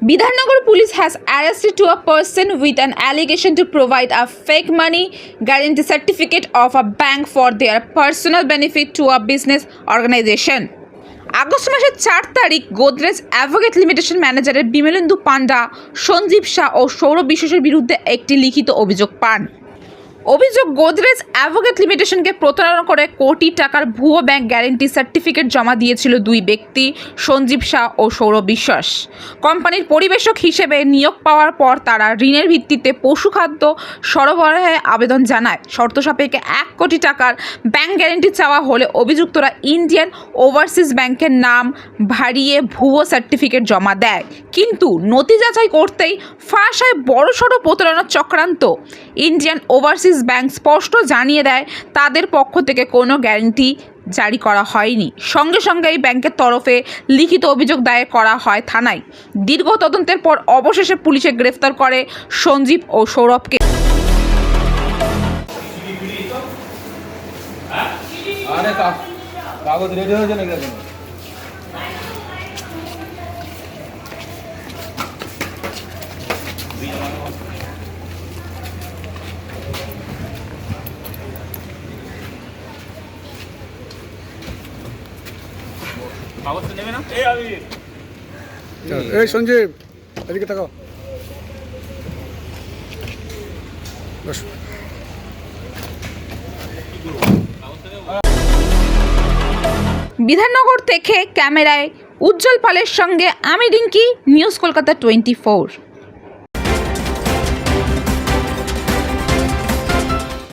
Bidhannagar police has arrested to a person with an allegation to provide a fake money guarantee certificate of a bank for their personal benefit to a business organization. August মাসের চার তারিখ Godrej Agrovet limitation ম্যানেজারের বিমলেন্দু পান্ডা সঞ্জীব শাহ ও সৌরভ বিশ্বাসের বিরুদ্ধে একটি লিখিত অভিযোগ পান অভিযোগ, গোদরেজ অ্যাভোকেট লিমিটেশনকে প্রতারণা করে কোটি টাকার ভুয়ো ব্যাংক গ্যারেন্টি সার্টিফিকেট জমা দিয়েছিল দুই ব্যক্তি, সঞ্জীব শাহ ও সৌরভ বিশ্বাস। কোম্পানির পরিবেশক হিসেবে নিয়োগ পাওয়ার পর তারা ঋণের ভিত্তিতে পশুখাদ্য সরবরাহে আবেদন জানায়। শর্ত সাপেক্ষে এক কোটি টাকার ব্যাংক গ্যারেন্টি চাওয়া হলে অভিযুক্তরা ইন্ডিয়ান ওভারসিজ ব্যাংকের নাম ভারিয়ে ভুয়ো সার্টিফিকেট জমা দেয়। কিন্তু নথি যাচাই করতেই ফাঁস হয় বড়সড় প্রতারণার চক্রান্ত। ইন্ডিয়ান ওভারসিজ ব্যাংক স্পষ্ট জানিয়ে দেয়, তাদের পক্ষ থেকে কোনো গ্যারেন্টি জারি করা হয়নি। সঙ্গে সঙ্গে এই ব্যাংকের তরফে লিখিত অভিযোগ দায়ের করা হয় থানায়। দীর্ঘ তদন্তের পর অবশেষে পুলিশে গ্রেফতার করে সঞ্জীব ও সৌরভকে। এই সঞ্জীব এদিকে তাকাও। বস। বিধাননগর থেকে ক্যামেরায় উজ্জ্বল পালের সঙ্গে আমি Rinki news Kolkata twenty four.